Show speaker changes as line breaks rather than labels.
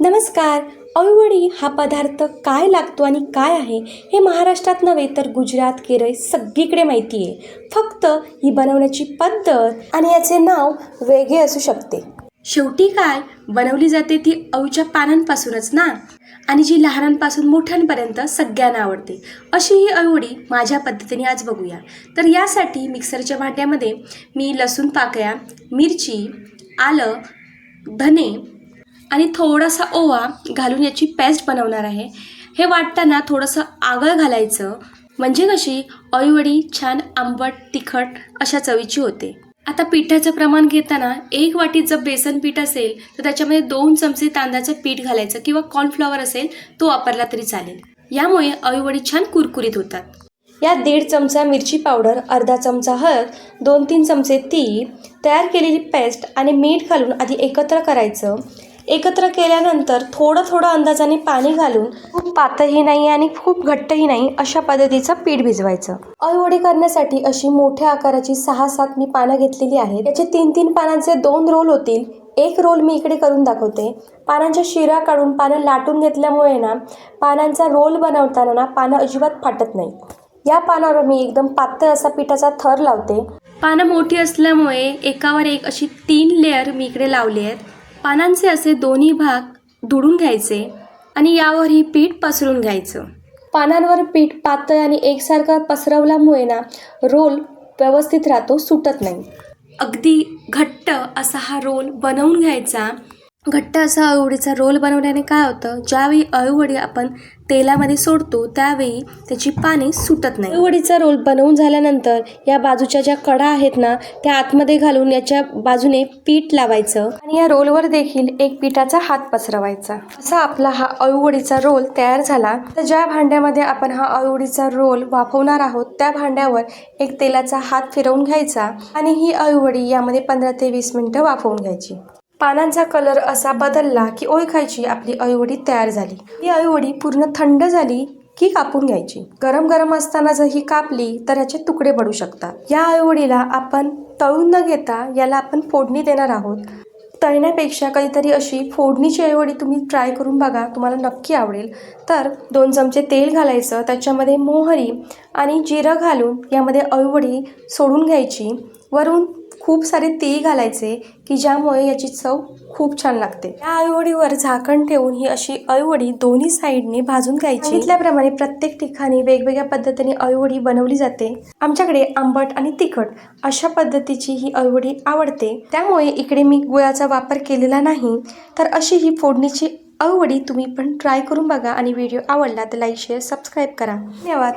नमस्कार. अळूवडी हा पदार्थ काय लागतो आणि काय आहे हे महाराष्ट्रात नव्हे तर गुजरात केरळ सगळीकडे माहिती आहे. फक्त ही बनवण्याची पद्धत आणि याचे नाव वेगळे असू शकते. शेवटी काय? बनवली जाते ती अळूच्या पानांपासूनच ना? आणि जी लहानांपासून मोठ्यांपर्यंत सगळ्यांना आवडते. अशी ही अळूवडी माझ्या पद्धतीने आज बघूया. तर यासाठी मिक्सरच्या भांड्यामध्ये मी लसूण पाकळ्या मिरची आलं धने आणि थोडासा ओवा घालून याची पेस्ट बनवणार आहे. हे वाटताना थोडंसं आगळ घालायचं. म्हणजे कशी? अळीवडी छान आंबट तिखट अशा चवीची होते. आता पिठाचं प्रमाण घेताना एक वाटीत जर बेसन पीठ असेल तर त्याच्यामध्ये दोन चमचे तांदळाचं पीठ घालायचं किंवा कॉर्नफ्लॉवर असेल तो वापरला तरी चालेल. यामुळे अळीवडी छान कुरकुरीत होतात. यात दीड चमचा मिरची पावडर अर्धा चमचा हळद दोन तीन चमचे तीळ तयार केलेली पेस्ट आणि मीठ घालून आधी एकत्र करायचं. एकत्र केल्यानंतर थोडं थोडं अंदाजाने पाणी घालून खूप पातळही नाही आणि खूप घट्टही नाही अशा पद्धतीचं पीठ भिजवायचं. अळीवडी करण्यासाठी अशी मोठ्या आकाराची सहा सात मी पानं घेतलेली आहेत. याचे तीन तीन पानांचे दोन रोल होतील. एक रोल मी इकडे करून दाखवते. पानांच्या शिरा काढून पानं लाटून घेतल्यामुळे ना पानांचा रोल बनवताना ना पानं अजिबात फाटत नाही. या पानावर मी एकदम पातळ असा पिठाचा थर लावते. पानं मोठी असल्यामुळे एकावर एक अशी तीन लेअर मी इकडे लावली आहेत. पानांचे असे दोन्ही भाग दुडून घ्यायचे आणि यावरही पीठ पसरून घ्यायचं. पानांवर पीठ पातळ आणि एकसारखं पसरवल्यामुळे ना रोल व्यवस्थित राहतो सुटत नाही. अगदी घट्ट असा हा रोल बनवून घ्यायचा घट्ट असा अळूवडीचा रोल बनवल्याने काय होतं? ज्यावेळी अळूवडी आपण तेलामध्ये सोडतो त्यावेळी त्याची पाने सुटत नाही. अळूवडीचा रोल बनवून झाल्यानंतर या बाजूच्या ज्या कडा आहेत ना त्या आतमध्ये घालून याच्या बाजूने पीठ लावायचं आणि या रोलवर देखील एक पिठाचा हात पसरवायचा. असा आपला हा अळूवडीचा रोल तयार झाला. तर ज्या भांड्यामध्ये आपण हा अळूवडीचा रोल वाफवणार आहोत त्या भांड्यावर एक तेलाचा हात फिरवून घ्यायचा आणि ही अळूवडी यामध्ये पंधरा ते वीस मिनिटं वाफवून घ्यायची. पानांचा कलर असा बदलला की ओळखायची आपली अळूवडी तयार झाली. ही अळूवडी पूर्ण थंड झाली की कापून घ्यायची. गरम गरम असताना जर ही कापली तर याचे तुकडे पडू शकतात. या अळूवडीला आपण तळून न घेता याला आपण फोडणी देणार आहोत. तळण्यापेक्षा कधीतरी अशी फोडणीची अळूवडी तुम्ही ट्राय करून बघा तुम्हाला नक्की आवडेल. तर दोन चमचे तेल घालायचं त्याच्यामध्ये मोहरी आणि जिरं घालून यामध्ये अळवडी सोडून घ्यायची. वरून खूप सारे तेल घालायचे की ज्यामुळे याची चव खूप छान लागते. या अळवडीवर झाकण ठेवून ही अशी अळवडी दोन्ही साईडने भाजून घ्यायची. सांगितल्याप्रमाणे प्रत्येक ठिकाणी वेगवेगळ्या पद्धतीने अळवडी बनवली जाते. आमच्याकडे आंबट आणि तिखट अशा पद्धतीची ही अळवडी आवडते. त्यामुळे इकडे मी गुळाचा वापर केलेला नाही तर अशी ही फोडणीची अळवडी तुम्ही पण ट्राय करून बघा आणि व्हिडिओ आवडला तर लाईक शेअर सबस्क्राईब करा. धन्यवाद.